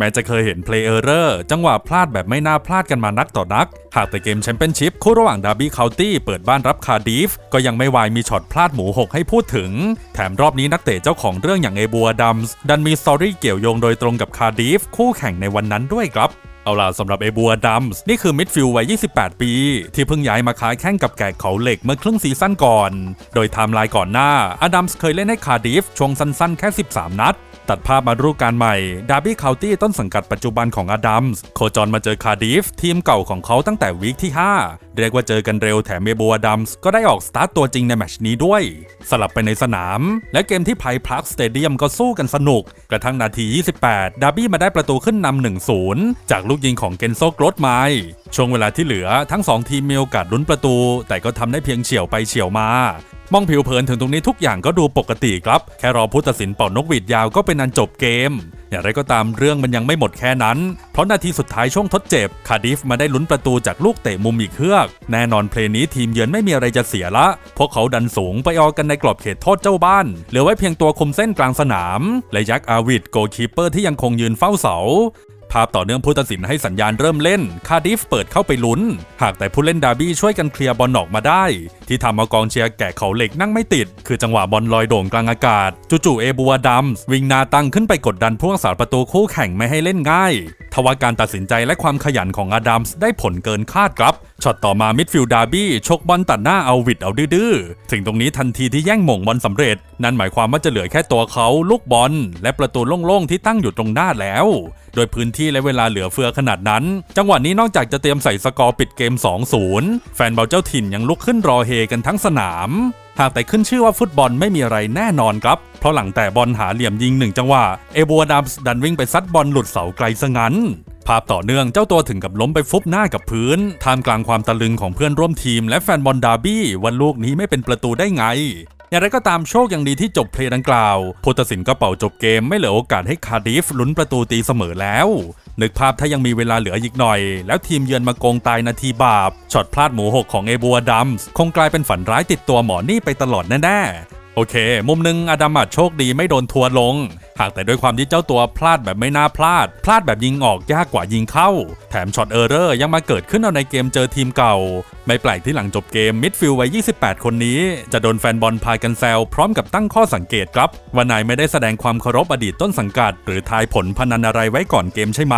แม้จะเคยเห็นเพลย์เออร์เรอร์จังหวะพลาดแบบไม่น่าพลาดกันมานักต่อนัก หากแต่เกมแชมเปี้ยนชิพคู่ระหว่างดาร์บี้เคานตี้เปิดบ้านรับคาร์ดิฟก็ยังไม่วายมีช็อตพลาดหมูหกให้พูดถึง แถมรอบนี้นักเตะเจ้าของเรื่องอย่างเอบัวดัมส์ดันมีสตอรี่เกี่ยวโยงโดยตรงกับคาร์ดิฟคู่แข่งในวันนั้นด้วยครับเอาล่ะสำหรับเอบัวดัมส์นี่คือมิดฟิลด์วัย 28 ปี ที่เพิ่งย้ายมาค้าแข่งกับแกะเขาเหล็กเมื่อครึ่งซีซั่นก่อน โดยไทม์ไลน์ก่อนหน้าอดัมส์เคยเล่นให้คาร์ดิฟช่วงสั้นๆ แค่ 13 นัด ตัดภาพมารูปการใหม่ ดาร์บี้เคาน์ตี้ต้นสังกัดปัจจุบันของอดัมส์โคจรมาเจอคาร์ดิฟทีมเก่าของเขาตั้งแต่วีคที่ 5 เรียกว่าเจอกันเร็วแถมเอบัวดัมส์ก็ได้ออกสตาร์ตตัวจริงในแมชนี้ด้วย สลับไปในสนาม และเกมที่ไพพลักสเตเดียมก็สู้กันสนุก กระทั่งนาที 28 ดาร์บี้มาได้ประตูขึ้นนำ1-0 จากลูกยิงของเกนโซกรดไมล์ช่วงเวลาที่เหลือทั้ง 2 ทีมมีโอกาสลุ้นประตู แต่ก็ทำได้เพียงเฉียวไปเฉียวมา มองผิวเผินถึงตรงนี้ทุกอย่างก็ดูปกติครับ แค่รอผู้ตัดสินเป่านกหวีดยาวก็เป็นอันจบเกม อย่างไรก็ตามเรื่องมันยังไม่หมดแค่นั้น เพราะนาทีสุดท้ายช่วงทดเจ็บ คาร์ดิฟมาได้ลุ้นประตูจากลูกเตะมุมอีกเครือก แน่นอนเพลย์นี้ทีมเยือนไม่มีอะไรจะเสียละ พวกเขาดันสูงไปออกกันในกรอบเขตโทษเจ้าบ้าน เหลือไว้เพียงตัวคุมเส้นกลางสนาม และยักษ์อาวิดโกคีเปอร์ที่ยังคงยืนเฝ้าเสาภาพต่อเนื่องผู้ตัดสินให้สัญญาณเริ่มเล่น คาร์ดิฟเปิดเข้าไปลุ้น หากแต่ผู้เล่นดาร์บี้ช่วยกันเคลียร์บอลออกมาได้ ที่ทำเอากองเชียร์แกะเขาเหล็กนั่งไม่ติด คือจังหวะบอลลอยโด่งกลางอากาศ จู่ๆเอบัวดัมส์วิ่งหนาตั้งขึ้นไปกดดันผู้รักษาประตูคู่แข่งไม่ให้เล่นง่ายทว่าการตัดสินใจและความขยันของอดัมส์ได้ผลเกินคาดครับช็อตต่อมามิดฟิลด์ดาร์บี้ชกบอลตัดหน้าเอาวิดเอาดื้อถึงตรงนี้ทันทีที่แย่งหม่งบอลสำเร็จ นั่นหมายความว่าจะเหลือแค่ตัวเขาลูกบอล และประตูโล่งๆ ที่ตั้งอยู่ตรงหน้าแล้ว โดยพื้นที่และเวลาเหลือเฟือขนาดนั้น จังหวะนี้นอกจากจะเตรียมใส่สกอร์ปิดเกม 2-0 แฟนบอลเจ้าถิ่นยังลุกขึ้นรอเฮกันทั้งสนาม หากแต่ขึ้นชื่อว่าฟุตบอลไม่มีอะไรแน่นอนครับ เพราะหลังแต่บอลหาเหลี่ยมยิงหนึ่งจังหวะเอบัวดัมส์ดันวิ่งไปซัดบอลหลุดเสาไกลซะงั้น ภาพต่อเนื่องเจ้าตัวถึงกับล้มไปฟุบหน้ากับพื้น ท่ามกลางความตะลึงของเพื่อนร่วมทีมและแฟนบอลดาร์บี้ว่าลูกนี้ไม่เป็นประตูได้ไงอย่างไรก็ตามโชคยังดีที่จบเพลย์ดังกล่าวผู้ตัดสินก็เป่าจบเกมไม่เหลือโอกาสให้คาร์ดิฟลุ้นประตูตีเสมอแล้ว นึกภาพถ้ายังมีเวลาเหลืออีกหน่อย แล้วทีมเยือนมาโกงตายนาทีบาปช็อตพลาดหมูหกของเอบัวดัมส์คงกลายเป็นฝันร้ายติดตัวหมอนี่ไปตลอดแน่ๆ โอเค มุมหนึ่งอดัมอาจโชคดีไม่โดนทัวร์ลง หากแต่ด้วยความที่เจ้าตัวพลาดแบบไม่น่าพลาด พลาดแบบยิงออกยากกว่ายิงเข้า แถมช็อตเออร์เรอร์ยังมาเกิดขึ้นเอาในเกมเจอทีมเก่า ไม่แปลกที่หลังจบเกมมิดฟิลด์วัย 28 คนนี้ จะโดนแฟนบอลพายกันแซวพร้อมกับตั้งข้อสังเกตครับ ว่านายไม่ได้แสดงความเคารพอดีตต้นสังกัด หรือทายผลพนันอะไรไว้ก่อนเกมใช่ไหม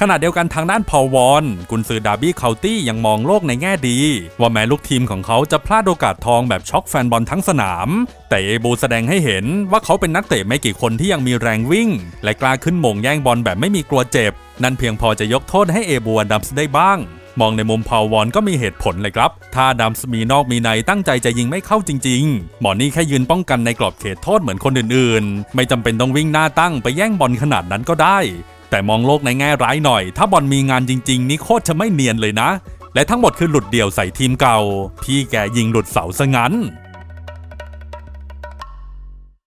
ขณะเดียวกันทางด้านพอวอน กุนซือดาร์บี้เคาตี้ยังมองโลกในแง่ดี ว่าแม้ลูกทีมของเขาจะพลาดโอกาสทองแบบช็อกแฟนบอลทั้งสนาม แต่เอบูแสดงให้เห็นว่าเขาเป็นนักเตะไม่กี่คนที่ยังมีแรงวิ่ง และกล้าขึ้นมงแย่งบอลแบบไม่มีกลัวเจ็บ นั่นเพียงพอจะยกโทษให้เอบูดัมส์ได้บ้าง มองในมุมพาววอนก็มีเหตุผลเลยครับ ถ้าดัมส์มีนอกมีในตั้งใจจะยิงไม่เข้าจริง ๆ หมอนี่แค่ยืนป้องกันในกรอบเขตโทษเหมือนคนอื่นๆ ไม่จำเป็นต้องวิ่งหน้าตั้งไปแย่งบอลขนาดนั้นก็ได้ แต่มองโลกในแง่ร้ายหน่อย ถ้าบอลมีงานจริง ๆ นี่โคตรจะไม่เนียนเลยนะ และทั้งหมดคือหลุดเดี่ยวใส่ทีมเก่า พี่แกยิงหลุดเสาซะงั้น